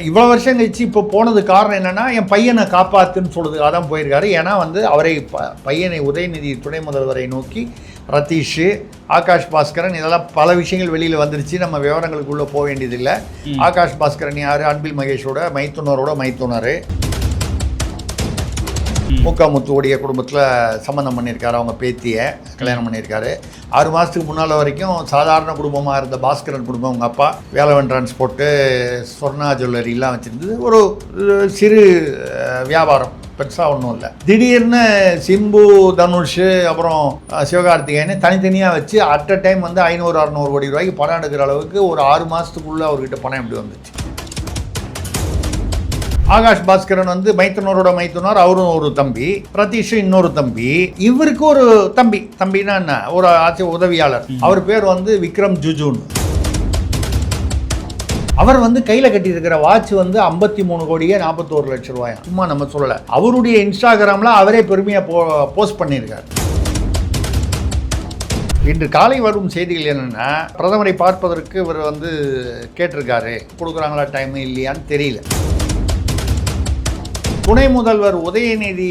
இவ்வளோ வருஷம் கழிச்சு இப்போ போனது காரணம் என்னன்னா என் பையனை காப்பாத்துன்னு சொல்லுது அதான் போயிருக்காரு. ஏன்னா வந்து அவரை ப- பையனை உதயநிதி துணை முதல்வரை நோக்கி ரதீஷ் ஆகாஷ் பாஸ்கரன் இதெல்லாம் பல விஷயங்கள் வெளியில் வந்துருச்சு. நம்ம விவரங்களுக்குள்ளே போக வேண்டியதில்லை. ஆகாஷ் பாஸ்கரன் யார்? அன்பில் மகேஷோட மைத்துனரோட மைத்துனர். முக்காமுத்துவுடைய குடும்பத்தில் சம்மந்தம் பண்ணியிருக்காரு அவங்க பேத்தியை கல்யாணம் பண்ணியிருக்காரு. ஆறு மாதத்துக்கு முன்னால் வரைக்கும் சாதாரண குடும்பமாக இருந்த பாஸ்கரன் குடும்பம் அவங்க அப்பா வேலவன் டிரான்ஸ்போர்ட்டு சொர்ணா ஜுவல்லரிலாம் வச்சுருந்தது. ஒரு சிறு வியாபாரம் பெருசாக ஒன்றும் இல்லை. திடீர்னு சிம்பு தனுஷ் அப்புறம் அஹ், சிவகார்த்திகேயன் தனித்தனியாக வச்சு அட் அ டைம் வந்து ஐநூறு அறநூறு கோடி ரூபாய்க்கு பணம் எடுக்கிற அளவுக்கு ஒரு ஆறு மாதத்துக்குள்ளே அவர்கிட்ட பணம் எப்படி வந்துச்சு? ஆகாஷ் பாஸ்கரன் வந்து மைத்துனரோட மைத்துனர் அவரும் ஒரு தம்பி. பிரதீஷ் இன்னொரு தம்பி. இவருக்கு ஒரு தம்பி. தம்பினா என்ன? ஒரு ஆட்சி உதவியாளர். அவர் பேர் வந்து விக்ரம் ஜுஜூன். அவர் வந்து கையில் கட்டியிருக்கிற வாட்ச் வந்து ஐம்பத்தி மூணு கோடியே நாற்பத்தோரு லட்சம் ரூபாயா? சும்மா நம்ம சொல்லலை. அவருடைய இன்ஸ்டாகிராமில் அவரே பெருமையாக போ போஸ்ட் பண்ணியிருக்காரு. இன்று காலை வரும் செய்திகள் என்னென்னா பிரதமரை பார்ப்பதற்கு இவர் வந்து கேட்டிருக்காரு. கொடுக்குறாங்களா டைம் இல்லையான்னு தெரியல. துணை முதல்வர் உதயநிதி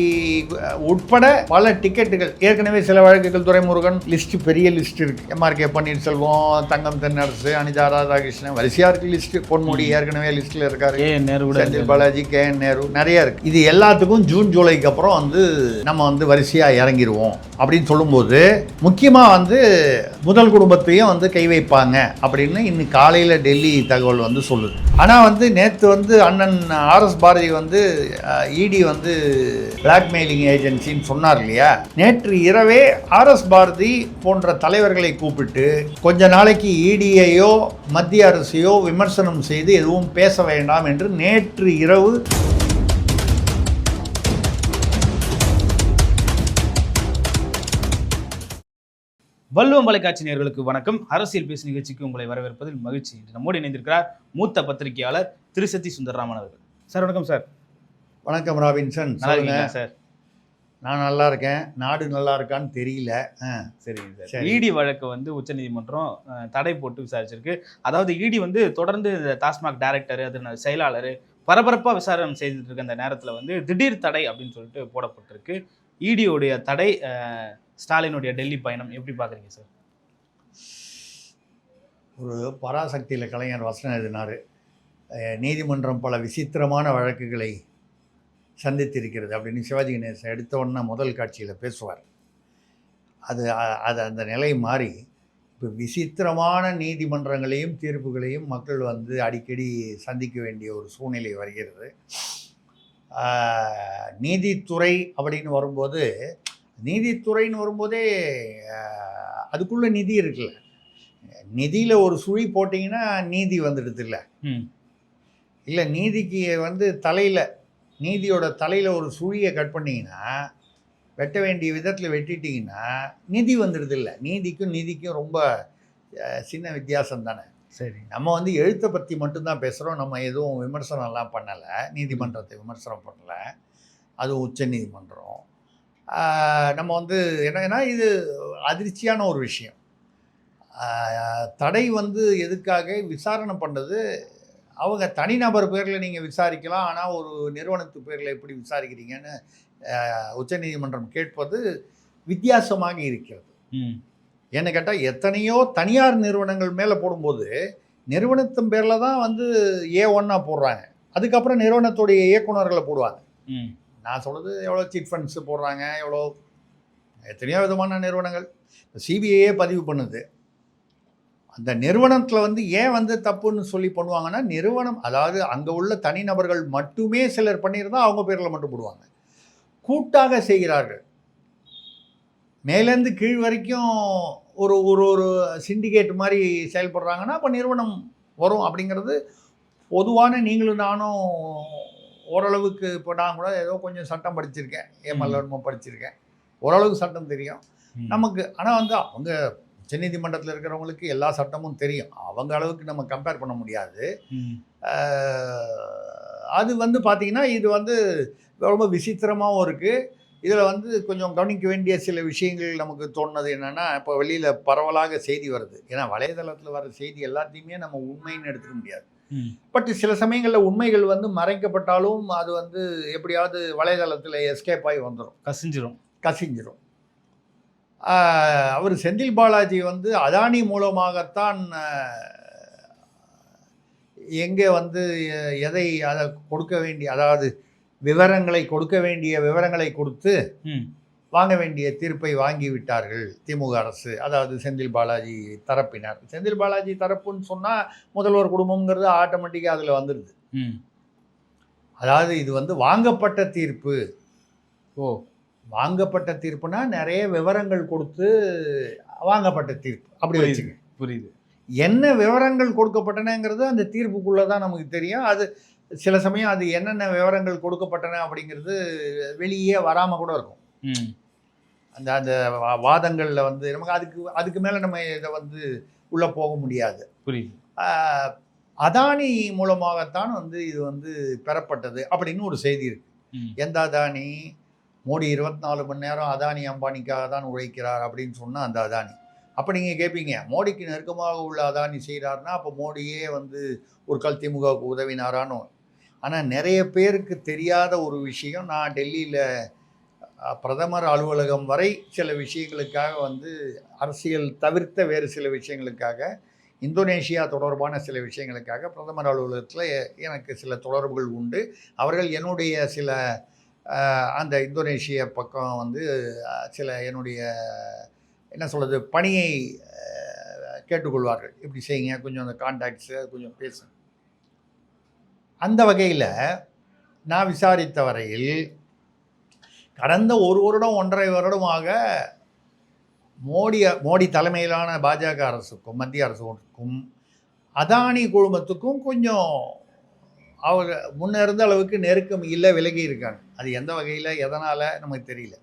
உட்பட பல டிக்கெட்டுகள் ஏற்கனவே சில வழக்குகள் துரைமுருகன் லிஸ்ட் பெரிய லிஸ்ட் இருக்கு. எம்ஆர்கே பன்னீர்செல்வம் தங்கம் தென்னரசு அனிதா ராதாகிருஷ்ணன் வரிசையா இருக்கு லிஸ்ட். பொன்முடி ஏற்கனவே லிஸ்ட்ல இருக்காரு. A Nehru Senthil Balaji K N Nehru நிறைய இருக்கு. இது எல்லாத்துக்கும் ஜூன் ஜூலைக்கு அப்புறம் வந்து நம்ம வந்து வரிசையா இறங்கிடுவோம் அப்படின்னு சொல்லும்போது முக்கியமா வந்து முதல் குடும்பத்தையும் வந்து கை வைப்பாங்க அப்படின்னு இன்னைக்கு காலையில டெல்லி தகவல் வந்து சொல்லுது. ஆனா வந்து நேத்து வந்து அண்ணன் ஆர்எஸ் பாரதி வந்து இடி வந்து பிளாக்மெயிலிங் ஏஜென்சின்னு சொன்னார் இல்லையா? நேற்று இரவே ஆர்எஸ் பாரதி போன்ற தலைவர்களை கூப்பிட்டு கொஞ்ச நாளைக்கு இடியையோ மத்திய அரசையோ விமர்சனம் செய்து எதுவும் பேச வேண்டாம் என்று நேற்று இரவு வல்லுவம் தொலைக்காட்சி நேர்களுக்கு வணக்கம். அரசியல் பேசு நிகழ்ச்சிக்கு உங்களை வரவேற்பதில் மகிழ்ச்சி. நம்மோடு இணைந்திருக்கிறார் மூத்த பத்திரிகையாளர் திருசத்தி சுந்தரராமன் அவர்கள். சார் வணக்கம் சார். வணக்கம் ராபின்சன் சொல்லுங்க. சார்? நான் நல்லா இருக்கேன். நாடு நல்லா இருக்கான்னு தெரியல. சரிங்க சார். இடி வழக்கு வந்து உச்சநீதிமன்றம் அஹ், தடை போட்டு விசாரிச்சிருக்கு. அதாவது இடி வந்து தொடர்ந்து இந்த டாஸ்மாக் டைரக்டர் அது செயலாளர் பரபரப்பாக விசாரணை செய்துட்டு இருக்க அந்த நேரத்தில் வந்து திடீர் தடை அப்படின்னு சொல்லிட்டு போடப்பட்டிருக்கு. இடியோடைய தடை ஸ்டாலினுடைய டெல்லி பயணம் எப்படி பார்க்குறீங்க சார்? ஒரு பராசக்தியில் கலைஞர் வசனம் எழுதினார். நீதிமன்றம் பல விசித்திரமான வழக்குகளை சந்தித்திருக்கிறது அப்படின்னு சிவாஜி கணேசன் எடுத்த உடனே முதல் காட்சியில் பேசுவார். அது அது அந்த நிலை மாறி இப்போ விசித்திரமான நீதிமன்றங்களையும் தீர்ப்புகளையும் மக்கள் வந்து அடிக்கடி சந்திக்க வேண்டிய ஒரு சூழ்நிலை வருகிறது. நீதித்துறை அப்படின்னு வரும்போது நீதித்துறைன்னு வரும்போதே அதுக்குள்ள நிதி இருக்குல்ல. நிதியில் ஒரு சுழி போட்டிங்கன்னா நீதி வந்துடுது இல்லை. ம். இல்லை நீதிக்கு வந்து தலையில் நீதியோட தலையில் ஒரு சுழியை கட் பண்ணிங்கன்னா வெட்ட வேண்டிய விதத்தில் வெட்டிட்டீங்கன்னா நிதி வந்துடுது இல்லை நீதிக்கும் நிதிக்கும் ரொம்ப சின்ன வித்தியாசம் தானே. சரி. நம்ம வந்து எழுத்தை பற்றி மட்டும்தான் பேசுகிறோம் நம்ம எதுவும் விமர்சனம்லாம் பண்ணலை. நீதிமன்றத்தை விமர்சனம் பண்ணலை. அது உச்ச நீதிமன்றம். நம்ம வந்து என்னன்னா இது அதிர்ச்சியான ஒரு விஷயம். தடை வந்து எதுக்காக விசாரணை பண்ணுறது அவங்க தனிநபர் பேரில் நீங்கள் விசாரிக்கலாம். ஆனால் ஒரு நிறுவனத்து பேரில் எப்படி விசாரிக்கிறீங்கன்னு உச்சநீதிமன்றம் கேட்பது வித்தியாசமாக இருக்கிறது. ம். ஏன்னு கேட்டால் எத்தனையோ தனியார் நிறுவனங்கள் மேலே போடும்போது நிறுவனத்தின் பேரில் தான் வந்து ஏ ஒன்னா போடுறாங்க. அதுக்கப்புறம் நிறுவனத்துடைய இயக்குனர்களை போடுவாங்க. ம். நான் சொல்கிறது எவ்வளோ சிட் ஃபண்ட்ஸ் போடுறாங்க எவ்வளோ எத்தனையோ விதமான நிறுவனங்கள். சிபிஐயே பதிவு பண்ணுது. அந்த நிறுவனத்தில் வந்து ஏன் வந்து தப்புன்னு சொல்லி பண்ணுவாங்கன்னா நிறுவனம் அதாவது அங்கே உள்ள தனிநபர்கள் மட்டுமே சிலர் பண்ணியிருந்தால் அவங்க பேரில் மட்டும் போடுவாங்க. கூட்டாக செய்கிறார்கள். மேலேருந்து கீழ் வரைக்கும் ஒரு ஒரு ஒரு சிண்டிகேட் மாதிரி செயல்படுறாங்கன்னா அப்போ நிறுவனம் வரும் அப்படிங்கிறது பொதுவான நீங்களும் நானும் ஓரளவுக்கு இப்போ நான் கூட ஏதோ கொஞ்சம் சட்டம் படிச்சிருக்கேன். ஏமல்லன்மோ படிச்சிருக்கேன். ஓரளவுக்கு சட்டம் தெரியும். நமக்கு ஆனால் வந்து அவங்க உச்சநீதிமன்றத்தில் இருக்கிறவங்களுக்கு எல்லா சட்டமும் தெரியும். அவங்க அளவுக்கு நம்ம கம்பேர் பண்ண முடியாது. அது வந்து பார்த்திங்கன்னா இது வந்து ரொம்ப விசித்திரமாகவும் இருக்குது இதில் வந்து கொஞ்சம் கவனிக்க வேண்டிய சில விஷயங்கள் நமக்கு தோணுனது என்னென்னா இப்போ வெளியில் பரவலாக செய்தி வருது. ஏன்னா வலைதளத்தில் வர செய்தி எல்லாத்தையுமே நம்ம உண்மைன்னு எடுத்துக்க முடியாது. பட் சில சமயங்களில் உண்மைகள் வந்து மறைக்கப்பட்டாலும் அது வந்து எப்படியாவது வலைதளத்தில் எஸ்கேப் ஆகி வந்துடும் கசிஞ்சிரும். கசிஞ்சிரும். அவர் செந்தில் பாலாஜி வந்து அதானி மூலமாகத்தான் எங்கே வந்து எதை அதை கொடுக்க வேண்டிய அதாவது விவரங்களை கொடுக்க வேண்டிய விவரங்களை கொடுத்து வாங்க வேண்டிய தீர்ப்பை வாங்கி விட்டார்கள் திமுக அரசு. அதாவது செந்தில் பாலாஜி தரப்பினர். செந்தில் பாலாஜி தரப்புன்னு சொன்னால் முதல்வர் குடும்பம்ங்கிறது ஆட்டோமேட்டிக்காக அதில் வந்துடுது அதாவது இது வந்து வாங்கப்பட்ட தீர்ப்பு. ஓ. வாங்கப்பட்ட தீர்ப்புனா நிறைய விவரங்கள் கொடுத்து வாங்கப்பட்ட தீர்ப்பு. அப்படி. வச்சுக்க புரியுது. என்ன விவரங்கள் கொடுக்கப்பட்டனங்கிறது அந்த தீர்ப்புக்குள்ளே தான் நமக்கு தெரியும். அது சில சமயம் அது என்னென்ன விவரங்கள் கொடுக்கப்பட்டன அப்படிங்கிறது வெளியே வராமல் கூட இருக்கும். ம். அந்த அந்த வாதங்கள்ல வந்து நமக்கு அதுக்கு அதுக்கு மேலே நம்ம இதை வந்து உள்ளே போக முடியாது. புரியுது. அதானி மூலமாகத்தான் வந்து இது வந்து பெறப்பட்டது அப்படின்னு ஒரு செய்தி இருக்கு. ம். எந்த அதானி? மோடி இருபத்தி நாலு மணி நேரம் அதானி அம்பானிக்காக தான் உழைக்கிறார் அப்படின்னு சொன்னால் அந்த அதானி. அப்போ நீங்கள் கேட்பீங்க மோடிக்கு நெருக்கமாக உள்ள அதானி செய்கிறாருன்னா அப்போ மோடியே வந்து ஒரு கல் திமுகவுக்கு உதவினாரானோ ஆனால் நிறைய பேருக்கு தெரியாத ஒரு விஷயம் நான் டெல்லியில் பிரதமர் அலுவலகம் வரை சில விஷயங்களுக்காக வந்து அரசியல் தவிர்த்த வேறு சில விஷயங்களுக்காக இந்தோனேஷியா தொடர்பான சில விஷயங்களுக்காக பிரதமர் அலுவலகத்தில் எனக்கு சில தொடர்புகள் உண்டு. அவர்கள் என்னுடைய சில அந்த இந்தோனேஷிய பக்கம் வந்து சில என்னுடைய என்ன சொல்கிறது பணியை கேட்டுக்கொள்வார்கள். இப்படி செய்யுங்க கொஞ்சம் அந்த கான்டாக்ட்ஸு கொஞ்சம் பேசுங்க அந்த வகையில் நான் விசாரித்த வரையில் கடந்த ஒரு வருடம் ஒன்றரை வருடமாக மோடி மோடி தலைமையிலான பாஜக அரசுக்கும் மத்திய அரசுக்கும் அதானி குழுமத்துக்கும் கொஞ்சம் அவர் முன்ன இருந்த அளவுக்கு நெருக்கம் இல்லை விலகி இருக்காங்க. அது எந்த வகையில் எதனால் நமக்கு தெரியல.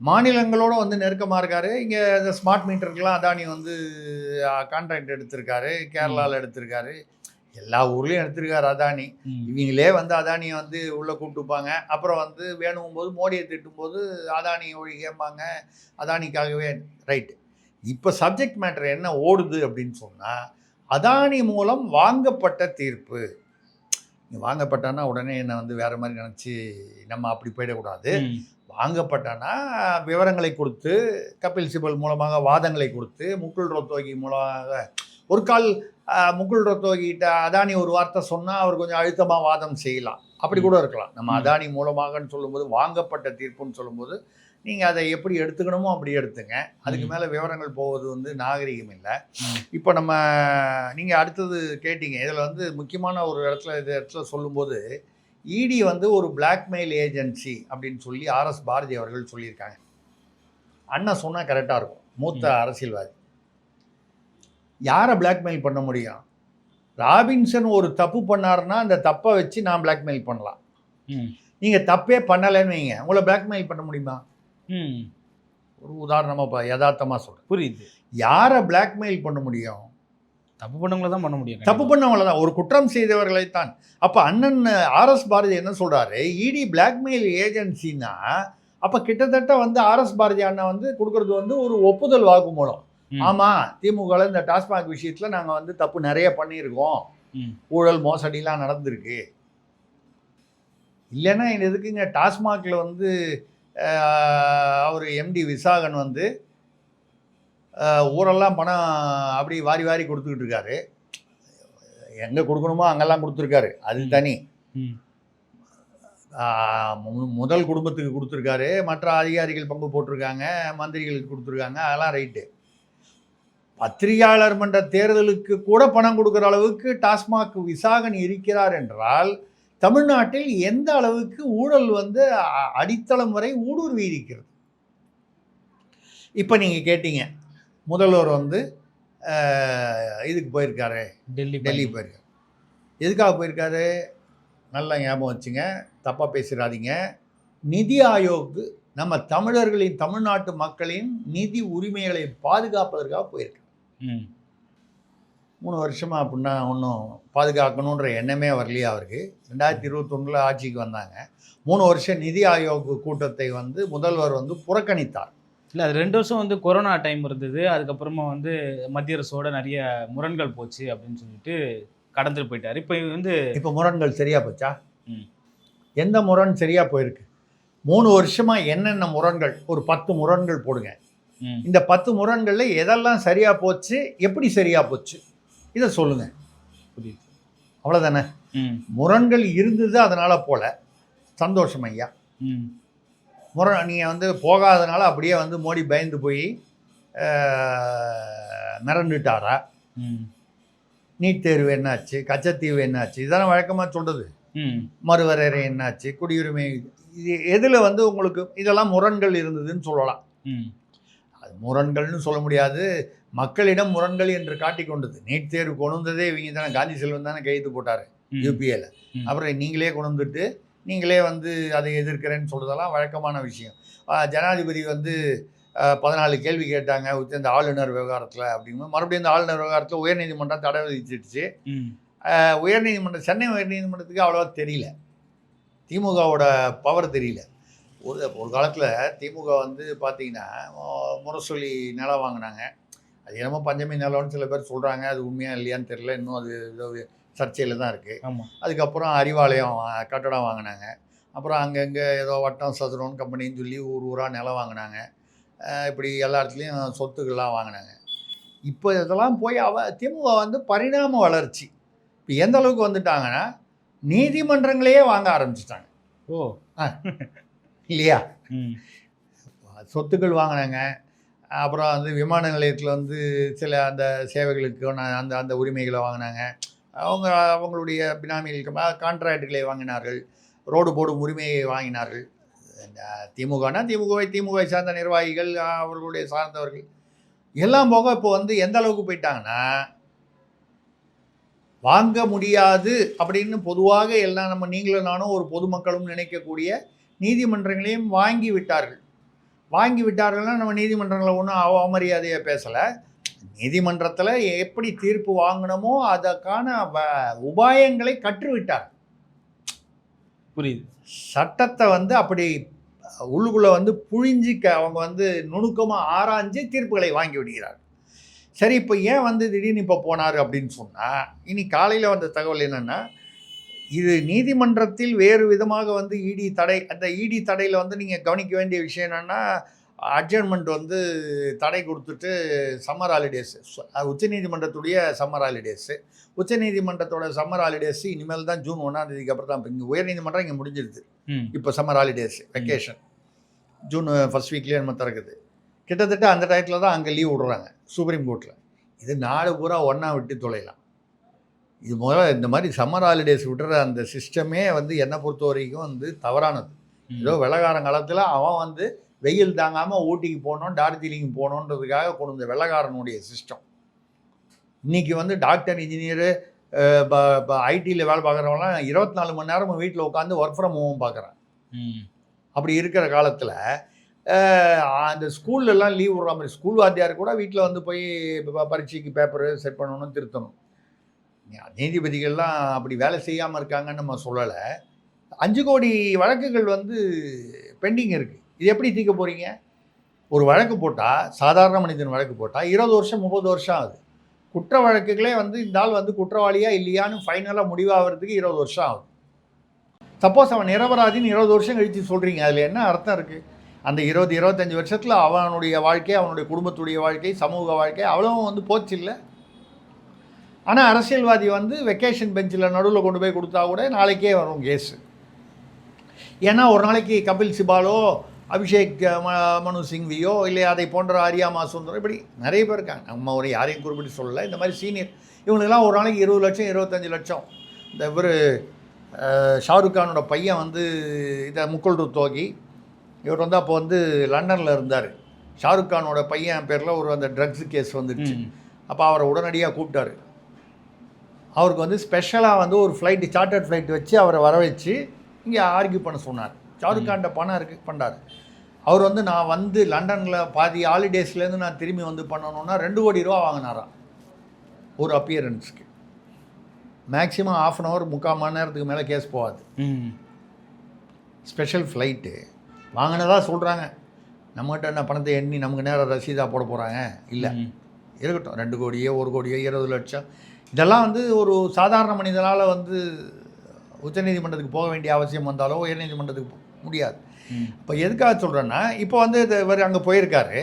மாநிலங்களோட வந்து நெருக்கமாக இருக்காரு. இங்கே இந்த ஸ்மார்ட் மீட்டருக்கெல்லாம் அதானி வந்து கான்ட்ராக்ட் எடுத்திருக்காரு. கேரளாவில் எடுத்திருக்காரு. எல்லா ஊர்லேயும் எடுத்திருக்காரு அதானி. இவங்களே வந்து அதானியை வந்து உள்ளே கூப்பிட்டுப்பாங்க அப்புறம் வந்து வேணும் போது மோடியை திட்டும்போது அதானி ஒழி கேட்பாங்க. அதானிக்காகவே ரைட்டு இப்போ சப்ஜெக்ட் மேட்டர் என்ன ஓடுது அப்படின்னு சொன்னால் அதானி மூலம் வாங்கப்பட்ட தீர்ப்பு. நீ வாங்கப்பட்டான்னா உடனே என்னை வந்து வேறு மாதிரி நினச்சி நம்ம அப்படி போயிடக்கூடாது. வாங்கப்பட்டானா விவரங்களை கொடுத்து கபில் சிபல் மூலமாக வாதங்களை கொடுத்து முகுல் ரோத்தோகி மூலமாக ஒரு கால் முகுல் ரோத்தோகிட்ட அதானி ஒரு வார்த்தை சொன்னால் அவர் கொஞ்சம் அழுத்தமாக வாதம் செய்யலாம். அப்படி கூட இருக்கலாம். நம்ம. அதானி மூலமாகன்னு சொல்லும்போது வாங்கப்பட்ட தீர்ப்புன்னு சொல்லும்போது நீங்கள் அதை எப்படி எடுத்துக்கணுமோ அப்படி எடுத்துங்க. அதுக்கு. மேலே விவரங்கள் போவது வந்து நாகரிகம் இல்லை. இப்போ நம்ம நீங்கள் அடுத்தது கேட்டீங்க. இதில் வந்து முக்கியமான ஒரு இடத்துல இது இடத்துல சொல்லும்போது இடி வந்து ஒரு பிளாக்மெயில் ஏஜென்சி அப்படின்னு சொல்லி ஆர்எஸ் பாரதி அவர்கள் சொல்லியிருக்காங்க. அண்ணன் சொன்னால் கரெக்டாக இருக்கும். மூத்த. அரசியல்வாதி. யாரை பிளாக்மெயில் பண்ண முடியும்? ராபின்சன் ஒரு தப்பு பண்ணாருன்னா அந்த தப்பை வச்சு நான் பிளாக்மெயில் பண்ணலாம். நீங்கள் தப்பே பண்ணலைன்னு வைங்க. உங்களை பிளாக்மெயில் பண்ண முடியுமா? ஒரு உதாரணமாக யதார்த்தமாக சொல்கிறேன் புரியுது. யாரை பிளாக்மெயில் பண்ண முடியும்? தப்பு பண்ணவங்கள தான் பண்ண முடியும் தப்பு பண்ணவங்கள தான். ஒரு குற்றம் செய்தவர்களை தான் அப்போ அண்ணன் ஆர்எஸ் பாரதி என்ன சொல்கிறாரு இடி பிளாக்மெயில் ஏஜென்சின்னா அப்போ கிட்டத்தட்ட வந்து ஆர்எஸ் பாரதி அண்ணன் வந்து கொடுக்கறது வந்து ஒரு ஒப்புதல் வாக்குமூலம். ஆமாம் திமுகவில் இந்த டாஸ்மாக் விஷயத்தில் நாங்கள் வந்து தப்பு நிறைய பண்ணியிருக்கோம். ஊழல் மோசடிலாம் நடந்திருக்கு. இல்லைன்னா இது எதுக்குங்க? டாஸ்மாகில் வந்து அவர் எம்டி விசாகன் வந்து ஊரெல்லாம் பணம் அப்படி வாரி வாரி கொடுத்துக்கிட்டு இருக்காரு. எங்கே கொடுக்கணுமோ அங்கெல்லாம் கொடுத்துருக்காரு. அது. தனி. முதல் குடும்பத்துக்கு கொடுத்துருக்காரு. மற்ற அதிகாரிகள் பங்கு போட்டிருக்காங்க மந்திரிகளுக்கு கொடுத்துருக்காங்க அதெல்லாம் ரைட்டு. பத்திரிகையாளர் மன்ற தேர்தலுக்கு கூட பணம் கொடுக்குற அளவுக்கு டாஸ்மாக் விசாகன் இருக்கிறார் என்றால் தமிழ்நாட்டில் எந்த அளவுக்கு ஊழல் வந்து அடித்தளம் வரை ஊடுருவி இருக்கிறது? இப்போ நீங்கள் கேட்டீங்க. முதல்வர் வந்து இதுக்கு போயிருக்காரு. டெல்லி டெல்லி போயிருக்காரு. எதுக்காக போயிருக்காரு? நல்லா ஞாபகம் வச்சுங்க. தப்பாக பேசிடாதீங்க. நிதி ஆயோக் நம்ம தமிழர்களின் தமிழ்நாட்டு மக்களின் நிதி உரிமைகளை பாதுகாப்பதற்காக போயிருக்காரு. ம். மூணு வருஷமாக அப்படின்னா ஒன்றும் பாதுகாக்கணுன்ற எண்ணமே வரலையா அவருக்கு. ரெண்டாயிரத்தி இருபத்தொன்னில் ஆட்சிக்கு வந்தாங்க. மூணு வருஷம் நிதி ஆயோக் கூட்டத்தை வந்து முதல்வர் வந்து புறக்கணித்தார். இல்லை அது ரெண்டு வருஷம் வந்து கொரோனா டைம் இருந்தது. அதுக்கப்புறமா வந்து மத்திய அரசோட நிறைய முரண்கள் போச்சு அப்படின்னு சொல்லிட்டு கடந்துட்டு போயிட்டாரு. இப்போ வந்து இப்போ முரண்கள் சரியா போச்சா. எந்த முரண் சரியா போயிருக்கு? மூணு வருஷமா என்னென்ன முரண்கள்? ஒரு பத்து முரண்கள் போடுங்க. இந்த பத்து முரண்கள்ல எதெல்லாம் சரியா போச்சு? எப்படி சரியா போச்சு? இதை சொல்லுங்க. புரியுது. அவ்வளோதானே முரண்கள் இருந்தது அதனால போல. சந்தோஷம் ஐயா. முரண் நீங்கள் வந்து போகாதனால அப்படியே வந்து மோடி பயந்து போய் மிரண்டுட்டாரா? நீட் தேர்வு என்னாச்சு? கச்சத்தீவு என்னாச்சு? இதெல்லாம் வழக்கமாக சொல்கிறது மறுவரையறை என்னாச்சு? குடியுரிமை இது எதில் வந்து உங்களுக்கு இதெல்லாம் முரண்கள் இருந்ததுன்னு சொல்லலாம். அது முரண்கள்னு சொல்ல முடியாது. மக்களிடம் முரண்கள் என்று காட்டிக் கொண்டது. நீட் தேர்வு கொண்டு வந்ததே இவங்க தானே. காந்தி செல்வன் தானே கைது போட்டார் யூபிஏல. அப்புறம் நீங்களே கொண்டு வந்துட்டு நீங்களே வந்து அதை எதிர்க்கிறேன்னு சொல்றதெல்லாம் வழக்கமான விஷயம். ஜனாதிபதி வந்து பதினாலு கேள்வி கேட்டாங்க. இந்த ஆளுநர் விவகாரத்தில் அப்படிங்கும்போது மறுபடியும் இந்த ஆளுநர் விவகாரத்தில் உயர்நீதிமன்றம் தடை விதிச்சிடுச்சு உயர்நீதிமன்றம் சென்னை உயர்நீதிமன்றத்துக்கு அவ்வளோவா தெரியல. திமுகவோட பவர் தெரியல. ஒரு ஒரு காலத்தில் திமுக வந்து பார்த்தீங்கன்னா முரசொலி நிலம் வாங்கினாங்க. அது என்னமோ பஞ்சமி நிலம்னு சில பேர் சொல்கிறாங்க அது உண்மையா இல்லையான்னு தெரியல. இன்னும் அது ஏதோ சர்ச்சையில் தான் இருக்குது ஆமா. அதுக்கப்புறம் அறிவாலயம் கட்டடம் வாங்கினாங்க. அப்புறம் அங்கங்கே ஏதோ வட்டம் சதுரம்னு கம்பெனின்னு சொல்லி ஊர் ஊராக நிலம் வாங்கினாங்க. இப்படி எல்லா இடத்துலையும் சொத்துக்கள்லாம் வாங்கினாங்க. இப்போ இதெல்லாம் போய் அவ திமுக வந்து பரிணாம வளர்ச்சி. இப்போ எந்த அளவுக்கு வந்துட்டாங்கன்னா நீதிமன்றங்களையே வாங்க ஆரம்பிச்சிட்டாங்க. ஓ. இல்லையா? சொத்துக்கள் வாங்கினாங்க. அப்புறம் வந்து விமான நிலையத்தில் வந்து சில அந்த சேவைகளுக்கு நான் அந்த அந்த உரிமைகளை வாங்கினாங்க. அவங்க அவங்களுடைய பினாமிகளுக்கு கான்ட்ராக்டுகளை வாங்கினார்கள். ரோடு போடும் உரிமையை வாங்கினார்கள். இந்த திமுகனா திமுகவை திமுகவை சார்ந்த நிர்வாகிகள் அவர்களுடைய சார்ந்தவர்கள். எல்லாம் போக இப்போ வந்து எந்த அளவுக்கு போயிட்டாங்கன்னா வாங்க முடியாது அப்படின்னு பொதுவாக எல்லாம் நம்ம நீங்களும் நானும் ஒரு பொதுமக்களும் நினைக்கக்கூடிய நீதிமன்றங்களையும் வாங்கி விட்டார்கள். வாங்கி விட்டார்கள்னா நம்ம நீதிமன்றங்களை ஒன்றும் அவமரியாதையாக பேசலை. நீதிமன்றத்தில் எப்படி தீர்ப்பு வாங்கணுமோ அதற்கான வ- உபாயங்களை கற்றுவிட்டார். புரியுது. சட்டத்தை வந்து அப்படி உள்ளுக்குள்ளே வந்து புழிஞ்சிக்க அவங்க வந்து நுணுக்கமாக ஆராய்ஞ்சு தீர்ப்புகளை வாங்கி விடுகிறார். சரி இப்போ ஏன் வந்து திடீர்னு இப்போ போனார் அப்படின்னு சொன்னால் இனி காலையில் வந்த தகவல் என்னென்னா இது நீதிமன்றத்தில் வேறு விதமாக வந்து இடி தடை அந்த இடி தடையில் வந்து நீங்கள் கவனிக்க வேண்டிய விஷயம் என்னென்னா அட்ஜர்மெண்ட் வந்து தடை கொடுத்துட்டு சம்மர் ஹாலிடேஸ் உச்சநீதிமன்றத்துடைய சம்மர் ஹாலிடேஸு உச்சநீதிமன்றத்தோட சம்மர் ஹாலிடேஸ் இனிமேல் தான் ஜூன் ஒன்றாம் தேதிக்கு அப்புறம் தான் இப்போ இங்கே உயர்நீதிமன்றம் இங்கே முடிஞ்சிருது. இப்போ summer holidays vacation June first வீக்லேயே நம்ம திறக்குது. கிட்டத்தட்ட அந்த டயத்தில் தான் அங்கே லீவ் விடுறாங்க சுப்ரீம் கோர்ட்டில் இது நாடு பூரா ஒன்றா விட்டு தொலைலாம் இது முதல்ல இந்த மாதிரி சம்மர் ஹாலிடேஸ் விடுற அந்த சிஸ்டமே வந்து என்னை பொறுத்த வரைக்கும் வந்து தவறானது. ஏதோ வெள்ளக்காரன் காலத்தில் அவன் வந்து வெயில் தாங்காமல் ஊட்டிக்கு போகணும் டார்ஜிலிங் போகணுன்றதுக்காக கொண்டு வந்த வெள்ளக்காரனுடைய சிஸ்டம் இன்னைக்கு வந்து டாக்டர் இன்ஜினியரு ஐடியில் வேலை பார்க்குறவங்களாம் இருபத்தி நாலு மணி நேரம் வீட்டில் உட்காந்து ஒர்க் ஃப்ரம் ஹோம் பார்க்குறான். அப்படி இருக்கிற காலத்தில் அந்த ஸ்கூல்லலாம் லீவ் விடுற மாதிரி ஸ்கூல் வாத்தியார் கூட வீட்டில் வந்து போய் பரீட்சைக்கு பேப்பரு செட் பண்ணணும் திருத்தணும். நீதிபதிகள்லாம் அப்படி வேலை செய்யாமல் இருக்காங்கன்னு நம்ம சொல்லலை. அஞ்சு கோடி வழக்குகள் வந்து பெண்டிங் இருக்குது இது எப்படி தீர்க்க போகிறீங்க ஒரு வழக்கு போட்டால் சாதாரண மனிதன் வழக்கு போட்டால் இருபது வருஷம் முப்பது வருஷம் ஆகுது. குற்ற வழக்குகளே வந்து இந்த ஆள் வந்து குற்றவாளியா இல்லையான்னு ஃபைனலாக முடிவாகிறதுக்கு இருபது வருஷம் ஆகுது. சப்போஸ் அவன் நிரபராதின்னு இருபது வருஷம் கழித்து சொல்கிறீங்க அதில் என்ன அர்த்தம் இருக்குது அந்த இருபது இருபத்தஞ்சி வருஷத்தில் அவனுடைய வாழ்க்கை அவனுடைய குடும்பத்துடைய வாழ்க்கை சமூக வாழ்க்கை அவ்வளவும் வந்து போச்சு இல்லை? ஆனால் அரசியல்வாதி வந்து வெக்கேஷன் பெஞ்சில் நடுவில் கொண்டு போய் கொடுத்தா கூட நாளைக்கே வரும் கேஸு ஏன்னா ஒரு நாளைக்கு கபில் சிபாலோ அபிஷேக் ம- மனு சிங்வியோ இல்லை அதை போன்ற ஆரியாமா சுந்தரம் இப்படி நிறைய பேர் இருக்காங்க. நம்ம ஒரு யாரையும் குறிப்பிட்டு சொல்லலை. இந்த மாதிரி சீனியர் இவங்களுக்கெல்லாம் ஒரு நாளைக்கு இருபது லட்சம் இருபத்தஞ்சி லட்சம். இந்த இவர் ஷாருக் கானோட பையன் வந்து இதை முக்குள் தோகி இவர் வந்து அப்போ வந்து லண்டனில் இருந்தார். ஷாருக் கானோட பையன் பேரில் ஒரு அந்த ட்ரக்ஸ் கேஸ் வந்துடுச்சு அப்போ அவரை உடனடியாக கூப்பிட்டாரு. அவருக்கு வந்து ஸ்பெஷலாக வந்து ஒரு ஃப்ளைட்டு சார்ட்டர்ட் ஃப்ளைட் வச்சு அவரை வர வச்சு இங்கே ஆர்கியூ பண்ண சொன்னார். ஷாருக் கான்ட்ட பணம் இருக்கு பண்ணார். அவர் வந்து நான் வந்து லண்டனில் பாதி ஹாலிடேஸ்லேருந்து நான் திரும்பி வந்து பண்ணணும்னா ரெண்டு கோடி ரூபா வாங்கினாராம். ஒரு அப்பியரன்ஸ்க்கு மேக்ஸிமம் ஆஃப் அன் ஹவர் முக்கால் மணி நேரத்துக்கு மேலே கேஸ் போகாது. ஸ்பெஷல் ஃப்ளைட்டு வாங்கினதா சொல்கிறாங்க நம்மகிட்ட என்ன பணத்தை எண்ணி நமக்கு நேரம் ரசீதாக போட போகிறாங்க இல்லை. இருக்கட்டும். ரெண்டு கோடியோ ஒரு கோடியோ இருபது லட்சம். இதெல்லாம் வந்து ஒரு சாதாரண மனிதனால் வந்து உச்சநீதிமன்றத்துக்கு போக வேண்டிய அவசியம் வந்தாலோ உயர்நீதிமன்றத்துக்கு முடியாது. இப்போ எதுக்காக சொல்கிறேன்னா இப்போ வந்து இது இவர் அங்கே போயிருக்காரு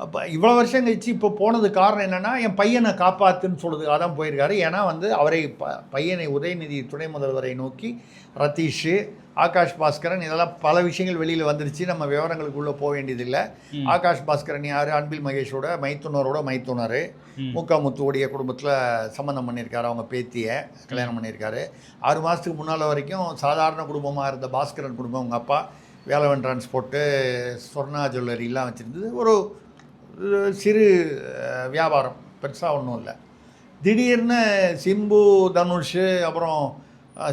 அப்போ இவ்வளோ வருஷம் கழிச்சு இப்போ போனது காரணம் என்னென்னா என் பையனை காப்பாத்துன்னு சொல்லுது அதான் போயிருக்காரு. ஏன்னா வந்து அவரை ப பையனை உதயநிதி துணை முதல்வரை நோக்கி ரதீஷ் ஆகாஷ் பாஸ்கரன் இதெல்லாம் பல விஷயங்கள் வெளியில் வந்துருச்சு. நம்ம விவரங்களுக்குள்ளே போக வேண்டியதில்லை. ஆகாஷ் பாஸ்கரன் யார்? அன்பில் மகேஷோட மைத்துனரோட மைத்துனர். ம். முக்கா முத்துவுடைய குடும்பத்தில் சம்மந்தம் பண்ணியிருக்காரு அவங்க பேத்தியை கல்யாணம் பண்ணியிருக்காரு. ஆறு மாதத்துக்கு முன்னால் வரைக்கும் சாதாரண குடும்பமாக இருந்த பாஸ்கரன் குடும்பம் அவங்க அப்பா வேலவன் டிரான்ஸ்போர்ட்டு சொர்ணா ஜுவல்லரிலாம் வச்சுருந்தது. ஒரு சிறு வியாபாரம். பெருசாக ஒன்றும் இல்லை. திடீர்னு சிம்பு தனுஷ் அப்புறம்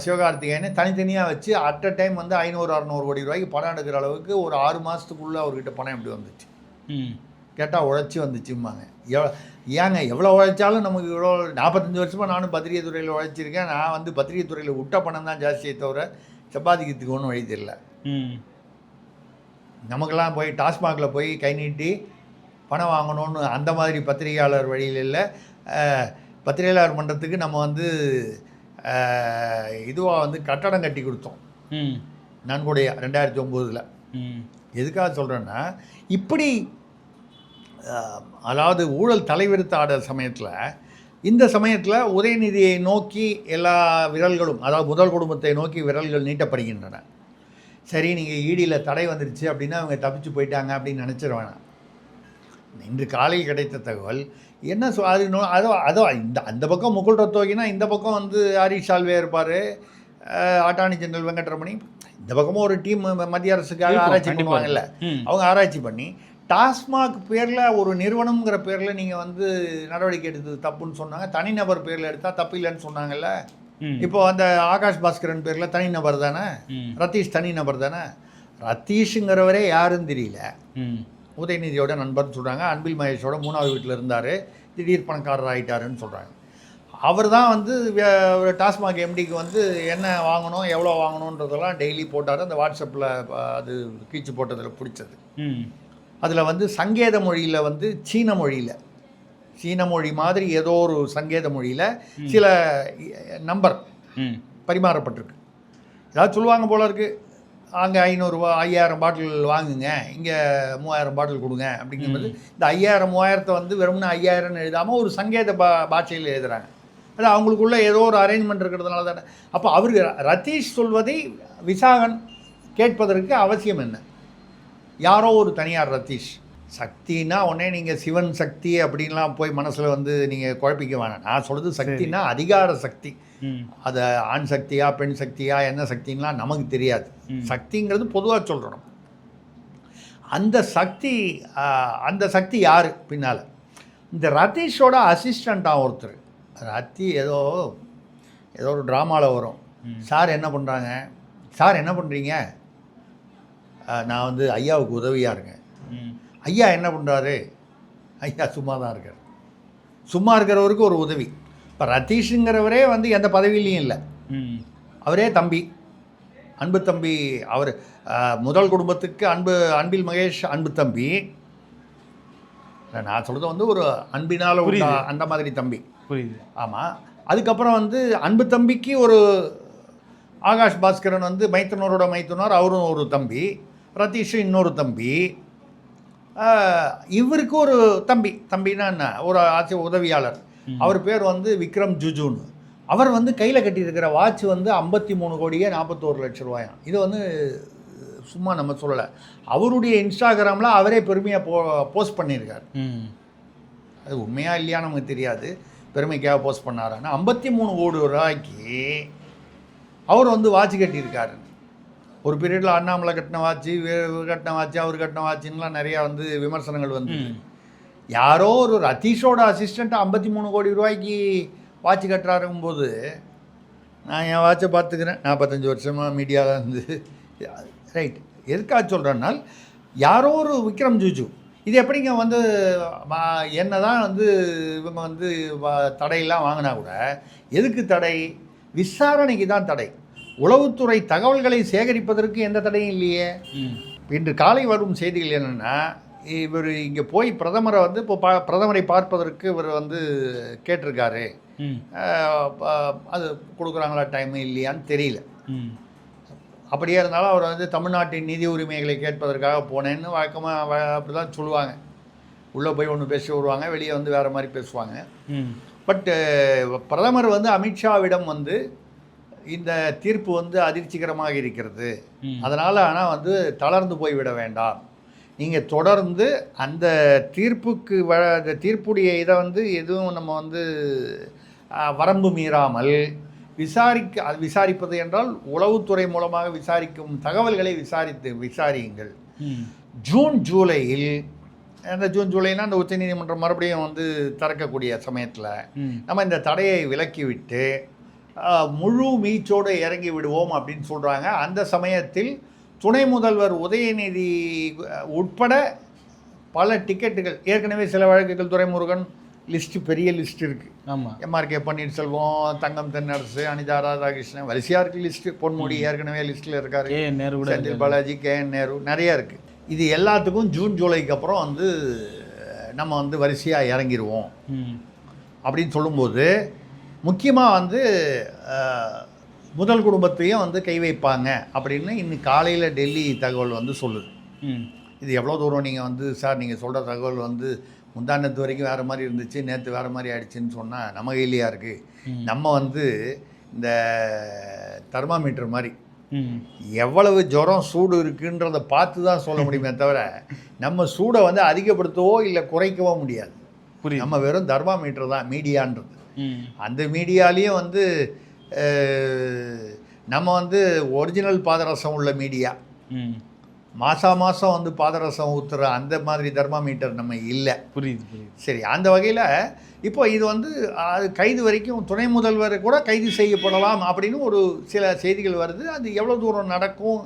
சிவகார்த்திகேயன் தனித்தனியாக வச்சு அட் அ டைம் வந்து ஐநூறு அறநூறு கோடி ரூபாய்க்கு பணம் எடுக்கிற அளவுக்கு ஒரு ஆறு மாதத்துக்குள்ளே அவர்கிட்ட பணம் எப்படி வந்துச்சு? ம். கேட்டால் உழைச்சி வந்துச்சும்பாங்க. எவ்வளோ ஏங்க எவ்வளோ உழைச்சாலும் நமக்கு இவ்வளோ நாற்பத்தஞ்சு வருஷமாக நானும் பத்திரிகை துறையில் உழைச்சிருக்கேன். நான் வந்து பத்திரிகை துறையில் விட்ட பணம் தான் ஜாஸ்தியே தவிர சம்பாதிக்கிறதுக்கு ஒன்றும் வழி தெரியல. நமக்கெல்லாம் போய் டாஸ்மாகில் போய் கை நீட்டி பணம் வாங்கணும்னு அந்த மாதிரி பத்திரிகையாளர் வழியில் இல்லை. பத்திரிகையாளர் மன்றத்துக்கு நம்ம வந்து இதுவாக வந்து கட்டடம் கட்டி கொடுத்தோம். ம். நன்கொடைய ரெண்டாயிரத்தி ஒம்போதில். ம். எதுக்காக சொல்கிறேன்னா இப்படி அதாவது ஊழல் தலைவிரித்து ஆடுற சமயத்தில் இந்த சமயத்தில் உதயநிதியை நோக்கி எல்லா விரல்களும் அதாவது முதல் குடும்பத்தை நோக்கி விரல்கள் நீட்டப்படுகின்றன. சரி நீங்கள் ஈடியில் தடை வந்துருச்சு அப்படின்னா அவங்க தப்பிச்சு போயிட்டாங்க அப்படின்னு நினச்சிட வேணாம். இன்று காலையில் கிடைத்த தகவல் என்ன சொ அது அதோ அதோ இந்த அந்த பக்கம் முகுல் ரத்தோகினா இந்த பக்கம் வந்து ஹரிஷ் சால்வே இருப்பார் அட்டார்னி ஜெனரல் வெங்கட்ரமணி. இந்த பக்கமும் ஒரு டீம் மத்திய அரசுக்காக ஆராய்ச்சி. பண்ணுவாங்கல்ல அவங்க ஆராய்ச்சி பண்ணி டாஸ்மாக் பேரில் ஒரு நிறுவனம்ங்கிற பேரில் நீங்கள் வந்து நடவடிக்கை எடுத்தது தப்புன்னு சொன்னாங்க. தனிநபர் பேரில் எடுத்தால் தப்பு இல்லைன்னு சொன்னாங்கல்ல. இப்போ அந்த ஆகாஷ் பாஸ்கரன் பேரில் தனிநபர் தானே? ரத்தீஷ் தனிநபர் தானே? ரத்தீஷுங்கிறவரே யாருன்னு தெரியல. உதயநிதியோட நண்பர்னு சொல்கிறாங்க அன்பில் மகேஷோட மூணாவது வீட்டில் இருந்தார். திடீர் பணக்காரர் ஆகிட்டாருன்னு சொல்கிறாங்க அவர் தான் வந்து டாஸ்மாக் எம்டிக்கு வந்து என்ன வாங்கணும் எவ்வளோ வாங்கணுன்றதெல்லாம் டெய்லி போட்டார். அந்த வாட்ஸ்அப்பில் அது கீச்சு போட்டதில் பிடிச்சது. அதில் வந்து சங்கேத மொழியில் வந்து சீன மொழியில். சீன மொழி மாதிரி ஏதோ ஒரு சங்கேத மொழியில் சில நம்பர் பரிமாறப்பட்டிருக்கு. ஏதாவது சொல்லுவாங்க போல இருக்கு. அங்கே ஐநூறுரூவா ஐயாயிரம் பாட்டில் வாங்குங்க. இங்கே மூவாயிரம் பாட்டில் கொடுங்க அப்படிங்கும்போது இந்த ஐயாயிரம் மூவாயிரத்தை வந்து வெறும்னு ஐயாயிரம்னு எழுதாமல் ஒரு சங்கேத பா பாஷையில் எழுதுறாங்க. அது அவங்களுக்குள்ள ஏதோ ஒரு அரேஞ்ச்மெண்ட் இருக்கிறதுனால தானே. அப்போ அவருக்கு ரதீஷ் சொல்வதை விசாகன் கேட்பதற்கு அவசியம் என்ன? யாரோ ஒரு தனியார் ரதீஷ். சக்தினா உடனே நீங்கள் சிவன் சக்தி அப்படின்லாம் போய் மனசில் வந்து நீங்கள் குழப்பிக்க வேணாம். நான் சொல்கிறது சக்தினா அதிகார சக்தி. அது ஆண் சக்தியா பெண் சக்தியா என்ன சக்தின்லாம் நமக்கு தெரியாது. சக்திங்கிறது பொதுவாக சொல்கிறோம் அந்த சக்தி அந்த சக்தி யார் பின்னால்? இந்த ரதீஷோட அசிஸ்டண்ட்டாக ஒருத்தர். ரத்தி ஏதோ ஏதோ ஒரு ட்ராமாவில் வரும். சார் என்ன பண்ணுறாங்க சார் என்ன பண்ணுறீங்க நான் வந்து ஐயாவுக்கு உதவியாக இருக்கேன். ஐயா என்ன பண்ணுறாரு ஐயா சும்மா தான் இருக்கார். சும்மா இருக்கிறவருக்கு ஒரு உதவி. இப்போ ரதீஷுங்கிறவரே வந்து எந்த பதவியிலையும் இல்லை. ம். அவரே தம்பி. அன்பு தம்பி அவர் முதல் குடும்பத்துக்கு அன்பு அன்பில் மகேஷ் அன்பு தம்பி. நான் சொல்கிறது வந்து ஒரு அன்பினால் உள்ள. அந்த மாதிரி தம்பி. புரியுது. ஆமாம் அதுக்கப்புறம் வந்து அன்பு தம்பிக்கு ஒரு ஆகாஷ் பாஸ்கரன் வந்து மைத்துனரோட மைத்துனர் அவரும் ஒரு தம்பி. ரதீஷ் இன்னொரு தம்பி. இவருக்கு ஒரு தம்பி தம்பின்னா என்ன? ஒரு ஆட்சி உதவியாளர். அவர் பேர் வந்து விக்ரம் ஜுஜுன்னு. அவர் வந்து கையில் கட்டியிருக்கிற வாட்ச் வந்து ஐம்பத்தி மூணு கோடியே நாற்பத்தோரு லட்ச ரூபாயாம். இது வந்து சும்மா நம்ம சொல்லலை. அவருடைய இன்ஸ்டாகிராமில் அவரே பெருமையாக போ போஸ்ட் பண்ணியிருக்கார். அது உண்மையா இல்லையா நமக்கு தெரியாது. பெருமைக்காக போஸ்ட் பண்ணாரான்னு. ஐம்பத்தி மூணு கோடி ரூபாய்க்கு அவர் வந்து வாட்ச் கட்டியிருக்காரு ஒரு பீரியடில் அண்ணாமலை கட்டின வாட்சி கட்டின வாட்சி அவர் கட்டின வாட்சின்லாம் நிறையா வந்து விமர்சனங்கள் வந்து யாரோ ஒரு ரதீஷோட அசிஸ்டண்ட் ஐம்பத்தி மூணு கோடி ரூபாய்க்கு வாட்ச் கட்டுறாருங்கும்போது நான் என் வாட்சை பார்த்துக்கிறேன். நாற்பத்தஞ்சு வருஷமாக மீடியாவில் இருந்து. ரைட். எதுக்காக சொல்கிறேன்னால் யாரோ ஒரு விக்ரம் ஜூஜு இது எப்படிங்க வந்து என்ன தான் வந்து இவங்க வந்து தடையெல்லாம் வாங்கினா கூட எதுக்கு தடை? விசாரணைக்கு தான் தடை. உளவுத்துறை தகவல்களை சேகரிப்பதற்கு எந்த தடையும் இல்லையே. இன்று காலை வரும் செய்திகள் என்னென்னா இவர் இங்கே போய் பிரதமரை வந்து இப்போ பா பிரதமரை பார்ப்பதற்கு இவர் வந்து கேட்டிருக்காரு. அது கொடுக்குறாங்களா டைம் இல்லையான்னு தெரியல. அப்படியே இருந்தாலும் அவர் வந்து தமிழ்நாட்டின் நிதி உரிமைகளை கேட்பதற்காக போனேன்னு வழக்கமாக அப்படி தான் சொல்லுவாங்க. உள்ளே போய் ஒன்று பேசி வருவாங்க வெளியே வந்து வேறு மாதிரி பேசுவாங்க. ம். பட் பிரதமர் வந்து அமித்ஷாவிடம் வந்து இந்த தீர்ப்பு வந்து அதிர்ச்சிகரமாக இருக்கிறது. அதனால் ஆனால் வந்து தளர்ந்து போய்விட வேண்டாம். நீங்கள் தொடர்ந்து அந்த தீர்ப்புக்கு வ அந்த தீர்ப்புடைய இதை வந்து எதுவும் நம்ம வந்து வரம்பு மீறாமல் விசாரிக்க விசாரிப்பது என்றால் உளவுத்துறை மூலமாக விசாரிக்கும் தகவல்களை விசாரித்து விசாரியுங்கள். ஜூன் ஜூலையில் அந்த ஜூன் ஜூலைனா அந்த உச்சநீதிமன்றம் மறுபடியும் வந்து திறக்கக்கூடிய சமயத்தில் நம்ம இந்த தடையை விலக்கிவிட்டு முழு மீச்சோடு இறங்கி விடுவோம் அப்படின்னு சொல்கிறாங்க அந்த சமயத்தில் துணை முதல்வர் உதயநிதி உட்பட பல டிக்கெட்டுகள் ஏற்கனவே சில வழக்குகள் துரைமுருகன் லிஸ்ட்டு பெரிய லிஸ்ட் இருக்குது ஆமாம் எம்ஆர்கே பன்னீர்செல்வம் தங்கம் தென்னரசு அனிதா ராதாகிருஷ்ணன் வரிசையாக இருக்குது லிஸ்ட்டு பொன்முடி ஏற்கனவே லிஸ்ட்டில் இருக்காரு. A Nehru Senthil Balaji K N Nehru நிறைய இருக்குது இது எல்லாத்துக்கும் ஜூன் ஜூலைக்கு அப்புறம் வந்து நம்ம வந்து வரிசையாக இறங்கிடுவோம் அப்படின்னு சொல்லும்போது முக்கியமாக வந்து முதல் குடும்பத்தையும் வந்து கை வைப்பாங்க அப்படின்னு இன்னைக்கு காலையில் டெல்லி தகவல் வந்து சொல்லுது. இது எவ்வளோ தூரம் நீங்கள் வந்து சார் நீங்கள் சொல்கிற தகவல் வந்து முந்தானத்து வரைக்கும் வேறு மாதிரி இருந்துச்சு நேற்று வேறு மாதிரி ஆயிடுச்சுன்னு சொன்னால் நம்ம கையிலையா இருக்குது. நம்ம வந்து இந்த தெர்மாமீட்டர் மாதிரி எவ்வளவு ஜுரம் சூடு இருக்குன்றதை பார்த்து தான் சொல்ல முடியுமே தவிர நம்ம சூடை வந்து அதிகப்படுத்தவோ இல்லை குறைக்கவோ முடியாது. புரியுது. நம்ம வெறும் தர்மாமீட்டர் தான் மீடியான்றது. அந்த மீடியாலேயும் வந்து நம்ம வந்து ஒரிஜினல் பாதரசம் உள்ள மீடியா. ம். மாதா மாதம் வந்து பாதரசம் ஊற்றுற அந்த மாதிரி தர்மாமீட்டர் நம்ம இல்லை. புரியுது புரியுது. சரி அந்த வகையில் இப்போ இது வந்து அது கைது வரைக்கும் துணை முதல்வர் கூட கைது செய்யப்படலாம் அப்படின்னு ஒரு சில செய்திகள் வருது. அது எவ்வளோ தூரம் நடக்கும்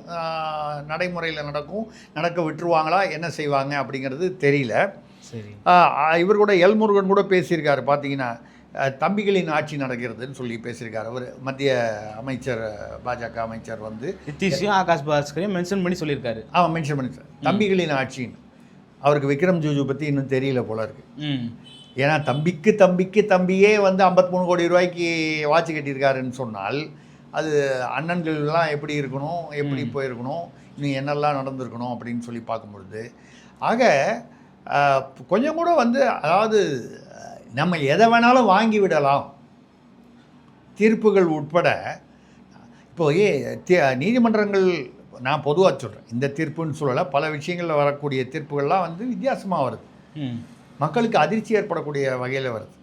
நடைமுறையில் நடக்கும் நடக்க விட்டுருவாங்களா என்ன செய்வாங்க அப்படிங்கிறது தெரியல. சரி. இவர் கூட எல்முருகன் கூட பேசியிருக்காரு பார்த்தீங்கன்னா தம்பிகளின் ஆட்சி நடக்கிறதுன்னு சொல்லி பேசியிருக்காரு அவர். மத்திய அமைச்சர் பாஜக அமைச்சர் வந்து நிதிஷையும் ஆகாஷ் பாஸ்கரையும் மென்ஷன் பண்ணி சொல்லியிருக்காரு. அவன் மென்ஷன் பண்ணி தம்பிகளின் ஆட்சின்னு. அவருக்கு விக்ரம் ஜூஜு பற்றி இன்னும் தெரியல போல இருக்கு. ஏன்னா தம்பிக்கு தம்பிக்கு தம்பியே வந்து 53 கோடி ரூபாய்க்கு வாட்ச் கட்டியிருக்காருன்னு சொன்னால் அது அண்ணன்கள்லாம் எப்படி இருக்கணும் எப்படி போயிருக்கணும் இன்னும் என்னெல்லாம் நடந்திருக்கணும் அப்படின்னு சொல்லி பார்க்கும்பொழுது ஆக கொஞ்சம் கூட வந்து அதாவது நம்ம எதை வேணாலும் வாங்கி விடலாம். தீர்ப்புகள் உட்பட இப்போ நீதிமன்றங்கள் நான் பொதுவாக சொல்கிறேன் இந்த தீர்ப்புன்னு சொல்லலை பல விஷயங்களில் வரக்கூடிய தீர்ப்புகள்லாம் வந்து வித்தியாசமாக வருது. மக்களுக்கு அதிர்ச்சி ஏற்படக்கூடிய வகையில் வருது.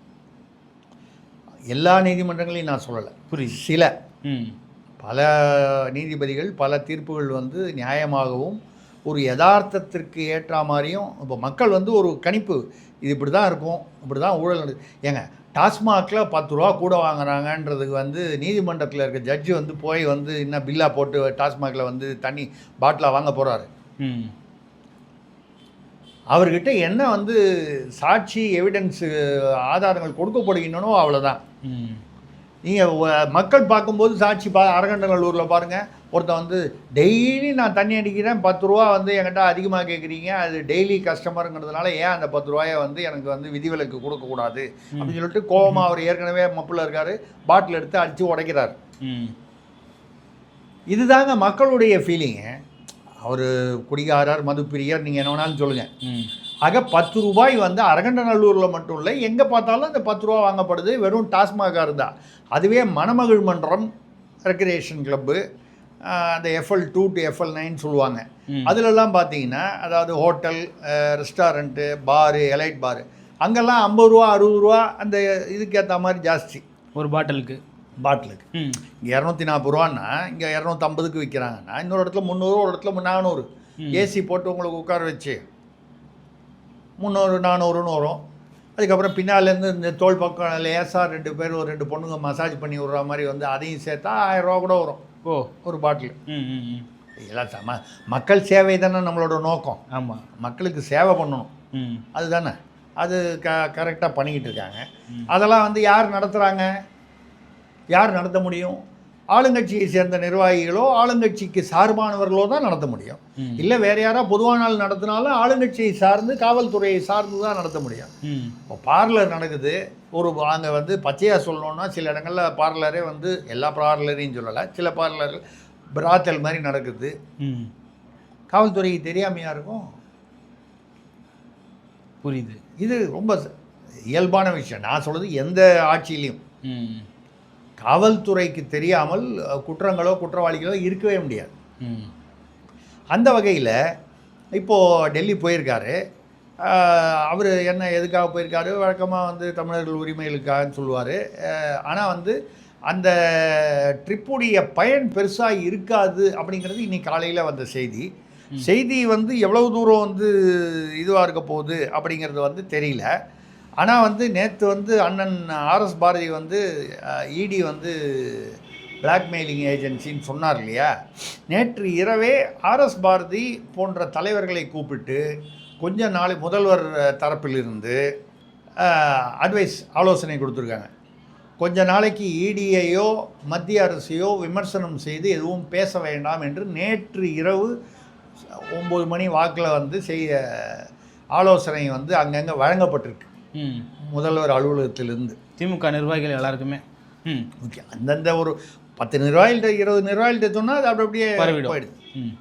எல்லா நீதிமன்றங்களையும் நான் சொல்லலை. புரியுது. சில. பல நீதிபதிகள் பல தீர்ப்புகள் வந்து நியாயமாகவும் ஒரு யதார்த்தத்திற்கு ஏற்ற மாதிரியும் இப்போ மக்கள் வந்து ஒரு கணிப்பு. இது இப்படி தான் இருக்கும் இப்படி தான் ஊழல் நட ஏங்க டாஸ்மாகில் பத்து ரூபா கூட வாங்குறாங்கன்றதுக்கு வந்து நீதிமன்றத்தில் இருக்க ஜட்ஜி வந்து போய் வந்து என்ன பில்லாக போட்டு டாஸ்மாகில் வந்து தண்ணி பாட்டிலாக வாங்க போகிறாரு அவர்கிட்ட என்ன வந்து சாட்சி எவிடன்ஸு ஆதாரங்கள் கொடுக்கப்படுகின்றனோ அவ்வளோதான் நீங்கள் மக்கள் பார்க்கும்போது சாட்சி பா அரகண்டநல்லூரில் பாருங்கள் ஒருத்தன் வந்து டெய்லி நான் தண்ணி அடிக்கிறேன் பத்து ரூபா வந்து என்கிட்ட அதிகமாக கேட்குறீங்க அது டெய்லி கஸ்டமருங்கிறதுனால ஏன் அந்த பத்து ரூபாயை வந்து எனக்கு வந்து விதிவிலக்கு கொடுக்கக்கூடாது? அப்படின்னு சொல்லிட்டு கோவமா அவர் ஏற்கனவே மப்பில் இருக்காரு. பாட்டில் எடுத்து அடித்து உடைக்கிறார். இதுதாங்க மக்களுடைய ஃபீலிங்கு அவர் குடிகாரர் மதுப்பிரியர் நீங்கள் என்ன வேணாலும் சொல்லுங்கள் ஆக பத்து ரூபாய் வந்து அரகண்டநல்லூரில் மட்டும் இல்லை எங்கே பார்த்தாலும் அந்த பத்து ரூபா வாங்கப்படுது. வெறும் டாஸ்மாக இருந்தால் அதுவே மணமகிழ் மன்றம் ரெக்ரியேஷன் கிளப்பு. அந்த FL two to FL nine சொல்லுவாங்க. அதிலெல்லாம் பார்த்தீங்கன்னா அதாவது ஹோட்டல் ரெஸ்டாரண்ட்டு பாரு எலைட் பாரு அங்கெல்லாம் ஐம்பது ரூபா அறுபது ரூபா அந்த இதுக்கு ஏற்ற மாதிரி ஜாஸ்தி. ஒரு பாட்டிலுக்கு. பாட்டிலுக்கு. இங்கே இரநூத்தி நாற்பது ரூபான்னா இங்கே இரநூத்தம்பதுக்கு விற்கிறாங்கன்னா இன்னொரு இடத்துல முந்நூறு ஒரு இடத்துல நானூறு. ஏசி போட்டு உங்களுக்கு உட்கார வச்சு முந்நூறு நானூறுன்னு வரும். அதுக்கப்புறம் பின்னாலேருந்து இந்த தோல் பக்கம் லேசாக ரெண்டு பேர் ஒரு ரெண்டு பொண்ணுங்க மசாஜ் பண்ணி விட்ற மாதிரி வந்து அதையும் சேர்த்தா ஆயிரம் ரூபா கூட வரும். ஓ ஒரு பாட்டில். ம் ம் ம். இதெல்லாம் சம மக்கள் சேவை தானே நம்மளோட நோக்கம். ஆமாம் மக்களுக்கு சேவை பண்ணணும். அதுதானே. அது க கரெக்டாக பண்ணிக்கிட்டு இருக்காங்க. அதெல்லாம் வந்து யார் நடத்துகிறாங்க யார் நடத்த முடியும்? ஆளுங்கட்சியை சேர்ந்த நிர்வாகிகளோ ஆளுங்கட்சிக்கு சார்பானவர்களோ தான் நடத்த முடியும். இல்லை வேற யாரா பொதுவான நாள் நடத்தினாலும் ஆளுங்கட்சியை சார்ந்து காவல்துறையை சார்ந்து தான் நடத்த முடியும். இப்போ பார்லர் நடக்குது. ஒரு அங்கே வந்து பச்சையாக சொல்லணும்னா சில இடங்களில் பார்லரே வந்து எல்லா பார்லரையும் சொல்லலை. சில பார்லர் பிராத்தல் மாதிரி நடக்குது. காவல்துறைக்கு தெரியாமையா இருக்கும்? புரியுது. இது ரொம்ப இயல்பான விஷயம். நான் சொல்றது எந்த ஆட்சியிலையும். காவல்துறைக்கு தெரியாமல் குற்றங்களோ குற்றவாளிகளோ இருக்கவே முடியாது. அந்த வகையில் இப்போது டெல்லி போயிருக்காரு. அவர் என்ன எதுக்காக போயிருக்காரு? வழக்கமாக வந்து தமிழர்கள் உரிமைகளுக்காகன்னு சொல்லுவார். ஆனால் வந்து அந்த ட்ரிப்புடைய பயன் பெருசாக இருக்காது அப்படிங்கிறது இன்னைக்கு காலையில் வந்த செய்தி. செய்தி வந்து எவ்வளவு தூரம் வந்து இதுவாக இருக்க போகுது அப்படிங்கிறது வந்து தெரியல. ஆனால் வந்து நேற்று வந்து அண்ணன் ஆர்எஸ் பாரதி வந்து இடி வந்து பிளாக்மெயிலிங் ஏஜென்சின்னு சொன்னார் இல்லையா? நேற்று இரவே ஆர்எஸ் பாரதி போன்ற தலைவர்களை கூப்பிட்டு கொஞ்ச நாள் முதல்வர் தரப்பிலிருந்து அட்வைஸ் ஆலோசனை கொடுத்துருக்காங்க. கொஞ்ச நாளைக்கு இடியையோ மத்திய அரசையோ விமர்சனம் செய்து எதுவும் பேச வேண்டாம் என்று நேற்று இரவு ஒம்பது மணி வாக்கில் வந்து செய்ய ஆலோசனை வந்து அங்கங்கே வழங்கப்பட்டிருக்கு. முதல்வர் அலுவலகத்திலிருந்து. திமுக நிர்வாகிகள் எல்லாருக்குமே. ம். ஓகே. அந்தந்த ஒரு பத்து நிர்வாகிகிட்ட இருபது நிர்வாகிகிட்ட சொன்னால் அது அப்படி அப்படியே. போயிடுது. ம்.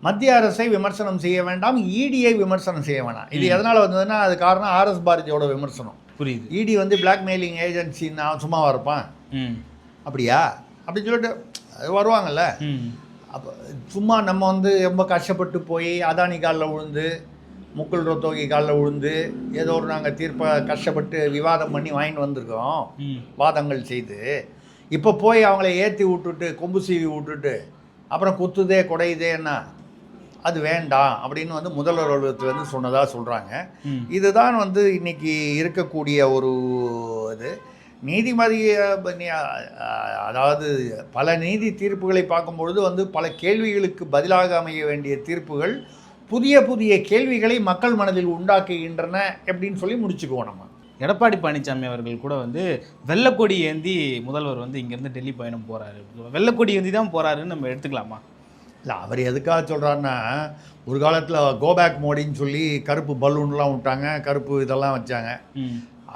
மத்திய அரசை விமர்சனம் செய்ய வேண்டாம் இடியை விமர்சனம் செய்ய வேண்டாம் இது எதனால் வந்ததுன்னா அது காரணம் ஆர்எஸ் பாரதியோட விமர்சனம். புரியுது. இடி வந்து பிளாக்மெயிலிங் ஏஜென்சி நான் சும்மாவா இருப்பான். ம். அப்படியா? அப்படின்னு சொல்லிட்டு வருவாங்கல்ல. ம். அப்போ சும்மா நம்ம வந்து ரொம்ப கஷ்டப்பட்டு போய் அதானி காலில் விழுந்து முக்குல் ரோத்தோகி காலில் விழுந்து ஏதோ ஒரு நாங்கள் தீர்ப்பை கஷ்டப்பட்டு விவாதம் பண்ணி வாங்கிட்டு வந்திருக்கோம். வாதங்கள் செய்து. இப்போ போய் அவங்கள ஏற்றி விட்டுட்டு கொம்பு சீவி விட்டுட்டு அப்புறம் குத்துதே குடையுதேன்னா அது வேண்டாம் அப்படின்னு வந்து முதல்வர் அலுவலகத்தில் வந்து சொன்னதாக சொல்கிறாங்க இதுதான் வந்து இன்னைக்கு இருக்கக்கூடிய ஒரு இது. நீதிமதி அதாவது பல நீதி தீர்ப்புகளை பார்க்கும்பொழுது வந்து பல கேள்விகளுக்கு பதிலாக அமைய வேண்டிய தீர்ப்புகள் புதிய புதிய கேள்விகளை மக்கள் மனதில் உண்டாக்குகின்றன எப்படின்னு சொல்லி முடிச்சுக்குவோம் நம்ம. எடப்பாடி பழனிசாமி அவர்கள் கூட வந்து வெள்ளக்கொடி ஏந்தி முதல்வர் வந்து இங்கேருந்து டெல்லி பயணம் போறாரு. வெள்ளக்கொடி ஏந்தி தான் போறாருன்னு நம்ம எடுத்துக்கலாமா? இல்லை அவர் எதுக்காக சொல்கிறாருன்னா ஒரு காலத்தில் கோபேக் மோடின்னு சொல்லி கருப்பு பலூன்லாம் விட்டாங்க கருப்பு இதெல்லாம் வச்சாங்க.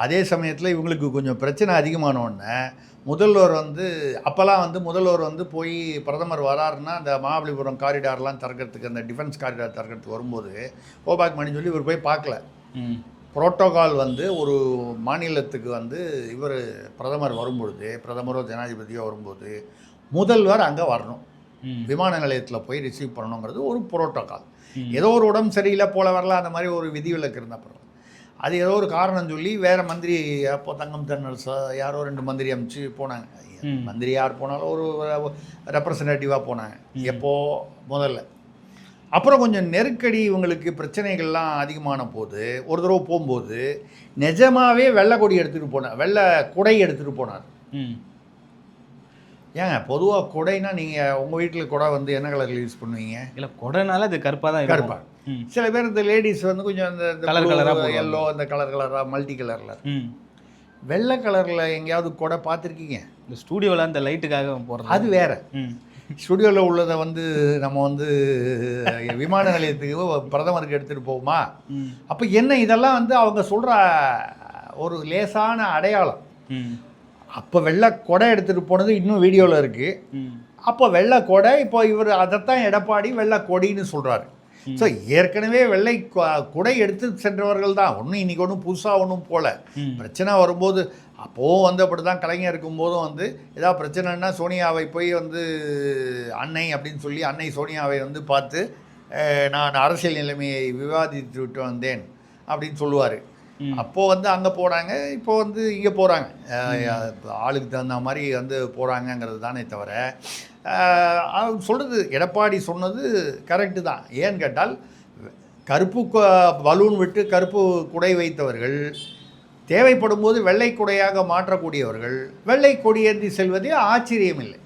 அதே சமயத்தில் இவங்களுக்கு கொஞ்சம் பிரச்சனை அதிகமான உடனே முதல்வர் வந்து அப்போல்லாம் வந்து முதல்வர் வந்து போய் பிரதமர் வராருன்னா அந்த மகாபலிபுரம் காரிடார்லாம் திறக்கிறதுக்கு அந்த டிஃபென்ஸ் காரிடார் திறக்கிறதுக்கு வரும்போது கோபேக் மணி சொல்லி இவர் போய் பார்க்கல. புரோட்டோகால் வந்து ஒரு மாநிலத்துக்கு வந்து இவர் பிரதமர் வரும்பொழுது பிரதமரோ ஜனாதிபதியோ வரும்போது முதல்வர் அங்கே வரணும். விமான நிலையத்தில் போய் ரிசீவ் பண்ணணுங்கிறது ஒரு புரோட்டோகால். ஏதோ ஒரு உடம்பு சரியில்லை போல வரல அந்த மாதிரி ஒரு விதிவிலக்கு இருந்த அப்புறம். அது ஏதோ ஒரு காரணம் சொல்லி வேற மந்திரி அப்போ தங்கம் தென்னரசு யாரோ ரெண்டு மந்திரி அனுப்பிச்சு போனாங்க. மந்திரி யார் போனாலும் ஒரு ரெப்ரசன்டேட்டிவாக போனாங்க. எப்போ? முதல்ல. அப்புறம் கொஞ்சம் நெருக்கடி இவங்களுக்கு பிரச்சனைகள்லாம் அதிகமான போது ஒரு தடவை போகும்போது நிஜமாவே வெள்ளை கொடி எடுத்துகிட்டு போனார். வெள்ளை குடை எடுத்துகிட்டு போனார். ம். ஏங்க பொதுவாக குடைனா நீங்கள் உங்கள் வீட்டில் குடை வந்து என்ன கலரில் யூஸ் பண்ணுவீங்க? இல்லை கொடைனால அது கருப்பாக தான் கருப்பா இருக்கும். ம் சில பேர் இந்த லேடிஸ் வந்து கொஞ்சம் அந்த ஆ போடுவாங்க. எல்லோ அந்த கலர் கலராக மல்டி கலரில் வெள்ளை கலரில் எங்கேயாவது கொடை பார்த்துருக்கீங்க? இந்த ஸ்டூடியோவில் அந்த லைட்டுக்காக போடுறது. அது வேற. ஸ்டுடியோவில் உள்ளதை வந்து நம்ம வந்து விமான நிலையத்துக்கு பிரதமருக்கு எடுத்துகிட்டு போவோமா? அப்போ என்ன இதெல்லாம் வந்து அவங்க சொல்கிற ஒரு லேசான அடையாளம். அப்போ வெள்ளை கொடை எடுத்துகிட்டு போனது இன்னும் வீடியோவில் இருக்குது அப்போ வெள்ளை கொடை இப்போ இவர் அதைத்தான் எடப்பாடி வெள்ளை கொடின்னு சொல்கிறாரு ஸோ ஏற்கனவே வெள்ளை குடை எடுத்து சென்றவர்கள் தான். ஒன்றும் இன்னைக்கு ஒன்றும் புதுசாக ஒன்றும் போல. பிரச்சனை வரும்போது அப்போவும் வந்து அப்படி தான் கலைஞர் இருக்கும்போதும் வந்து ஏதாவது பிரச்சனைன்னா சோனியாவை போய் வந்து அன்னை அப்படின்னு சொல்லி அன்னை சோனியாவை வந்து பார்த்து நான் அரசியல் நிலைமையை விவாதித்து விட்டு வந்தேன் அப்படின்னு சொல்லுவார். அப்போது வந்து அங்கே போகிறாங்க இப்போ வந்து இங்கே போகிறாங்க ஆளுக்கு தகுந்த மாதிரி வந்து போகிறாங்கங்கிறது தானே தவிர சொல்கிறது எடப்பாடி சொன்னது கரெக்டு தான். ஏன்னு கேட்டால் கருப்பு பலூன் விட்டு கருப்பு குடை வைத்தவர்கள் தேவைப்படும் போது வெள்ளை குடையாக மாற்றக்கூடியவர்கள் வெள்ளை கொடியேந்தி செல்வதே ஆச்சரியமில்லை.